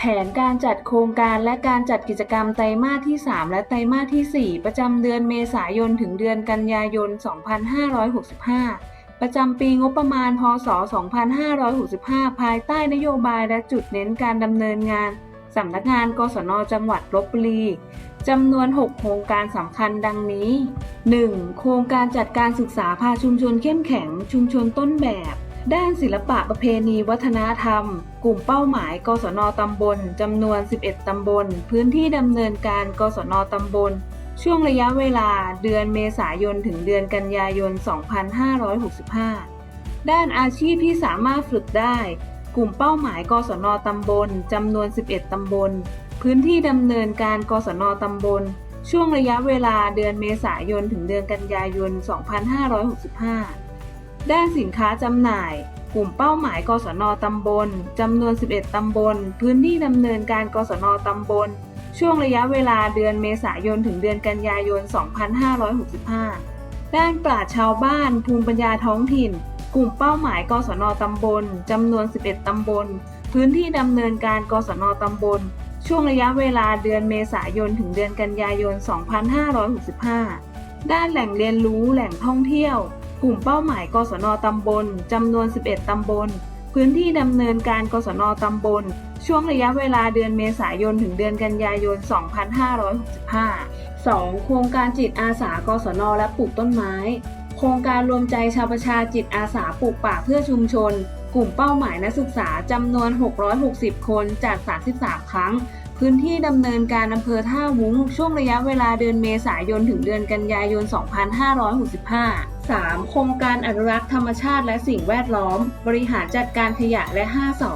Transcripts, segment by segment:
แผนการจัดโครงการและการจัดกิจกรรมไตรมาสที่ 3 และไตรมาสที่ 4 ประจำเดือนเมษายน ถึงเดือนกันยายน 2565 ประจำปีงบประมาณ พศ 2565 ภายใต้นโยบายและจุดเน้นการดำเนินงานสำนักงานกศนจังหวัดลบบุรีจำนวน 6 โครงการสำคัญดังนี้ 1. โครงการจัดการศึกษาพาชุมชนเข้มแข็ง ชุมชนต้นแบบ ด้านศิลปะประเพณีวัฒนธรรม กลุ่มเป้าหมายกศนตำบลจำนวน 11 ตำบล พื้นที่ดำเนินการกศนตำบล ช่วงระยะเวลาเดือนเมษายนถึงเดือนกันยายน 2565 ด้านอาชีพที่สามารถฝึกได้ กลุ่มเป้าหมายกศนตำบลจำนวน 11 ตำบล พื้นที่ดำเนินการกศนตำบล ช่วงระยะเวลาเดือนเมษายนถึงเดือนกันยายน 2565 ด้านสินค้าจำหน่าย กลุ่มเป้าหมายกศนตำบลจำนวน 11 ตำบล พื้นที่ดำเนินการกศนตำบล ช่วงระยะเวลาเดือนเมษายนถึงเดือนกันยายน 2565 ด้านปราชชาวบ้าน ภูมิปัญญาท้องถิ่น กลุ่มเป้าหมายกศนตำบลจำนวน 11 ตำบล พื้นที่ดำเนินการกศนตำบล ช่วงระยะเวลาเดือนเมษายนถึงเดือนกันยายน 2565 ด้านแหล่งเรียนรู้แหล่งท่องเที่ยว กลุ่มเป้าหมายกศนตำบลจำนวน 11 ตำบล พื้นที่ดำเนินการกศนตำบล ช่วงระยะเวลาเดือนเมษายนถึงเดือนกันยายน 2565 2. โครงการจิตอาสากศนและปลูกต้นไม้ โครงการรวมใจชาวประชาจิตอาสาปลูกป่าเพื่อชุมชน กลุ่มเป้าหมายนักศึกษาจำนวน 660 คนจัด33 ครั้ง พื้นที่ดำเนินการอำเภอท่าวุ้งช่วงระยะเวลาเดือนเมษายนถึงเดือนกันยายน 2565 3. โครงการอนุรักษ์ธรรมชาติและสิ่งแวดล้อม บริหารจัดการขยะและ 5สอ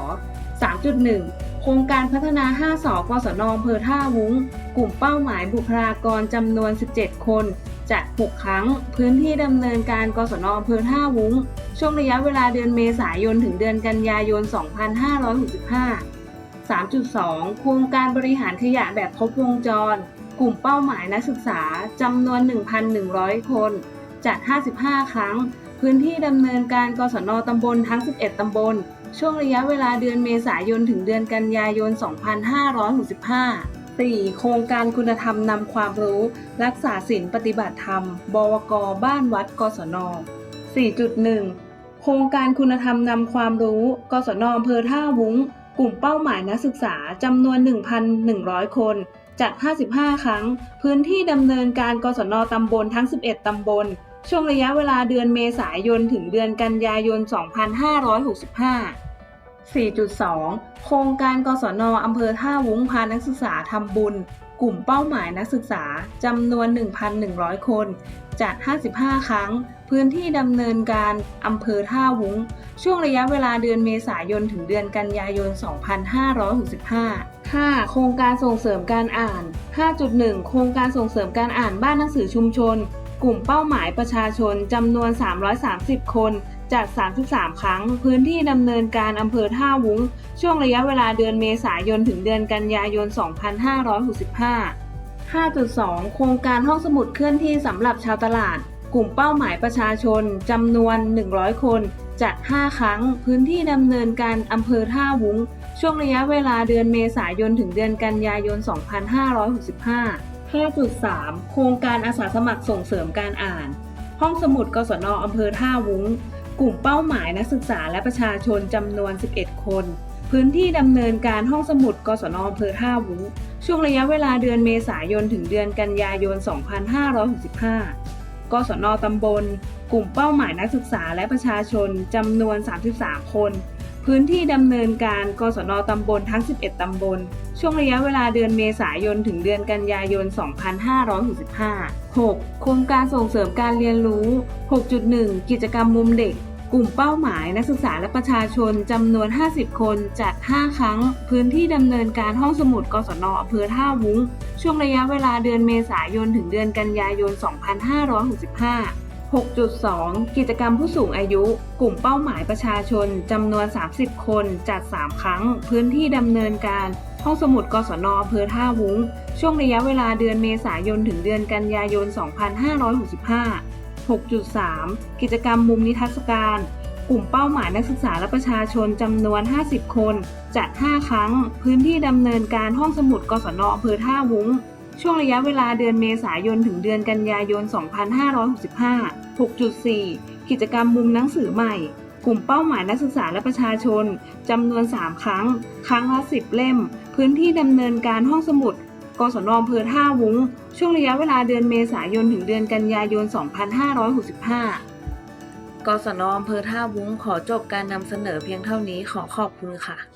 3.1 โครงการพัฒนา 5สอกศนอำเภอท่าวุ้ง กลุ่มเป้าหมายบุคลากรจำนวน 17 คน จัด 6 ครั้ง พื้นที่ดำเนินการกศนอำเภอท่าวุ้ง ช่วงระยะเวลาเดือนเมษายนถึงเดือนกันยายน 2565 3.2 โครงการบริหารขยะแบบครบวงจร กลุ่มเป้าหมายนักศึกษาจำนวน 1,100 คน จัด 55 ครั้ง พื้นที่ดำเนินการกศนตำบลทั้ง 11 ตำบล ช่วงระยะเวลาเดือนเมษายนถึงเดือนกันยายน 2565 4. โครงการคุณธรรมนำความรู้ รักษาศีลปฏิบัติธรรม บวก บ้านวัด กศน 4.1 โครงการคุณธรรมนำความรู้ กศนอำเภอท่าวุ้ง ลุ่มเป้าหมายนักศึกษาจำนวน 1,100 คนจัด 55 ครั้ง พื้นที่ดำเนินการกศนตำบลทั้ง 11 ตำบล ช่วงระยะเวลาเดือนเมษายน ถึงเดือนกันยายน 2565 4.2 โครงการกศนอำเภอท่าวุ้งพานักศึกษาทำบุญ กลุ่มเป้าหมายนักศึกษาจำนวน 1,100 คน จัด 55 ครั้ง พื้นที่ดำเนินการอำเภอท่าวุ้ง ช่วงระยะเวลาเดือนเมษายนถึงเดือนกันยายน 2565 5. โครงการส่งเสริมการอ่าน 5.1 โครงการส่งเสริมการอ่านบ้านหนังสือชุมชน กลุ่มเป้าหมายประชาชนจำนวน 330 คน จัด33 ครั้ง พื้นที่ดำเนินการอำเภอท่าวุ้ง ช่วงระยะเวลาเดือนเมษายนถึงเดือนกันยายน 2565 5.2 โครงการห้องสมุดเคลื่อนที่สำหรับชาวตลาด กลุ่มเป้าหมายประชาชนจำนวน 100 คน จัด 5 ครั้ง พื้นที่ดำเนินการอำเภอท่าวุ้ง ช่วงระยะเวลาเดือนเมษายนถึงเดือนกันยายน 2565 5.3 โครงการอาสาสมัครส่งเสริมการอ่าน ห้องสมุดกศนอำเภอท่าวุ้ง กลุ่มเป้าหมายนักศึกษาและประชาชนจำนวน 11 คน พื้นที่ดำเนินการห้องสมุดกศนอำเภอท่าวุ้งช่วงระยะเวลาเดือนเมษายนถึงเดือนกันยายน 2565 กศนตำบล กลุ่มเป้าหมายนักศึกษาและประชาชนจำนวน 33 คน พื้นที่ดำเนินการกศนตำบลทั้ง 11 ตำบล ช่วงระยะเวลาเดือนเมษายน ถึงเดือนกันยายน 2565 6. โครงการส่งเสริมการเรียนรู้ 6.1 กิจกรรมมุมเด็ก กลุ่มเป้าหมายนักศึกษาและประชาชนจำนวน 50 คน จัด 5 ครั้ง พื้นที่ดำเนินการห้องสมุดกศนอำเภอท่าวุ้ง ช่วงระยะเวลาเดือนเมษายน ถึงเดือนกันยายน 2565 6.2 กิจกรรมผู้สูงอายุ กลุ่มเป้าหมายประชาชนจำนวน 30 คนจัด 3 ครั้ง พื้นที่ดำเนินการ ห้องสมุดกศนอำเภอท่าวุ้ง ช่วงระยะเวลาเดือนเมษายน ถึงเดือนกันยายน 2565 6.3 กิจกรรมมุมนิทรรศการ กลุ่มเป้าหมายนักศึกษาและประชาชนจำนวน 50 คน จัด 5 ครั้ง พื้นที่ดำเนินการห้องสมุดกศนอำเภอท่าวุ้ง ช่วงระยะเวลาเดือนเมษายนถึงเดือนกันยายน 2565 6.4 กิจกรรมมุมหนังสือใหม่ กลุ่มเป้าหมายนักศึกษาและประชาชนจำนวน 3 ครั้ง ครั้งละ 10 เล่ม พื้นที่ดำเนินการห้องสมุด กศนอำเภอท่าวุ้ง ช่วงระยะเวลาเดือนเมษายนถึงเดือนกันยายน 2565 กศนอำเภอท่าวุ้งขอจบการนำเสนอเพียงเท่านี้ขอขอบคุณค่ะ